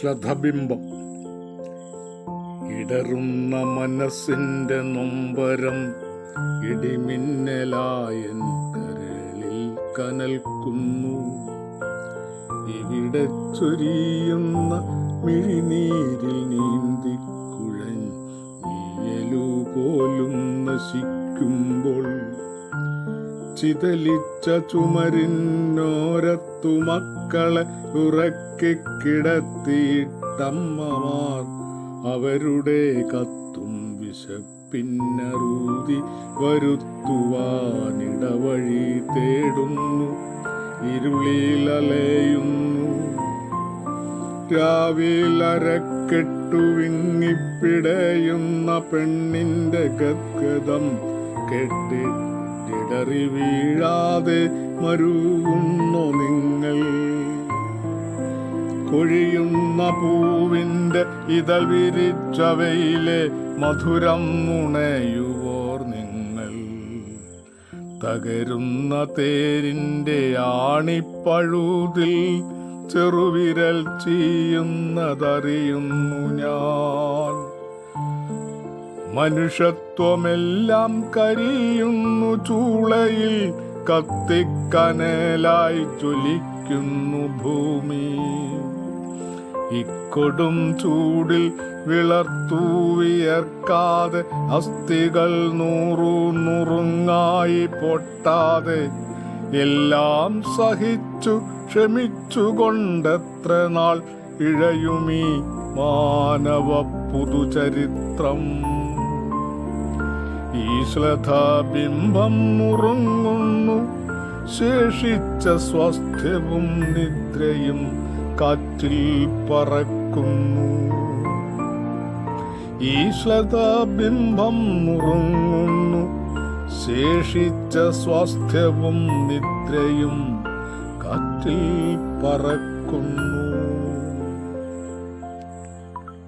ശ്ലഥബിംബം ഇടറുന്ന മനസ്സിന്റെ നൊമ്പരം ഇടിമിന്നലായൻ കരളിൽ കനൽക്കുന്നു. ഇവിടെ ചൊരിയുന്ന മിഴിനീരിൽ നീന്തി കുഴഞ്ഞു പോലും നശിക്കുമ്പോൾ ചിതലിച്ച ചുമരിന്നോരത്തു മക്കളെ ഉറക്കി കിടത്തിയിട്ടമ്മമാർ അവരുടെ കത്തും വിശപ്പിന്നറൂതി വരുത്തുവാനിടവഴി തേടുന്നു ഇരുളിലലയുന്നു. രാവിലരക്കെട്ടു വിങ്ങിപ്പിടയുന്ന പെണ്ണിന്റെ ഗദ്ഗതം കെട്ടിടറി വീഴാതെ മരുവുന്നു നിങ്ങൾ. കൊഴിയുന്ന പൂവിന്റെ ഇതൾ വിരിച്ചവയിലെ മധുരം മുണയുവോർ നിങ്ങൾ. തകരുന്ന തേരിന്റെ ആണിപ്പഴുതിൽ ചെറുവിരൽ ചെയ്യുന്നതറിയുന്നു ഞാൻ. മനുഷ്യത്വമെല്ലാം കരിയുന്നു ചൂളയിൽ കത്തിക്കനലായി ജ്വലിക്കുന്നു ഭൂമി. ഇക്കൊടും ചൂടിൽ വിളർത്തൂവിയർക്കാതെ അസ്ഥികൾ നൂറു നുറുങ്ങായി പൊട്ടാതെ എല്ലാം സഹിച്ചു ക്ഷമിച്ചുകൊണ്ടെത്ര നാൾ ഇഴയുമീ മാനവ പുതുചരിത്രം. ഈ ശ്ലഥാബിംബം മുറുങ്ങുന്നു ശേഷിച്ച സ്വാസ്ഥ്യവും നിദ്രയും കാറ്റിൽ പറക്കുന്നു. ഈ ശ്ലഥാബിംബം മുറുങ്ങുന്നു ശേഷിച്ച സ്വാസ്ഥ്യവും നിദ്രയും കാറ്റിൽ പറക്കുന്നു.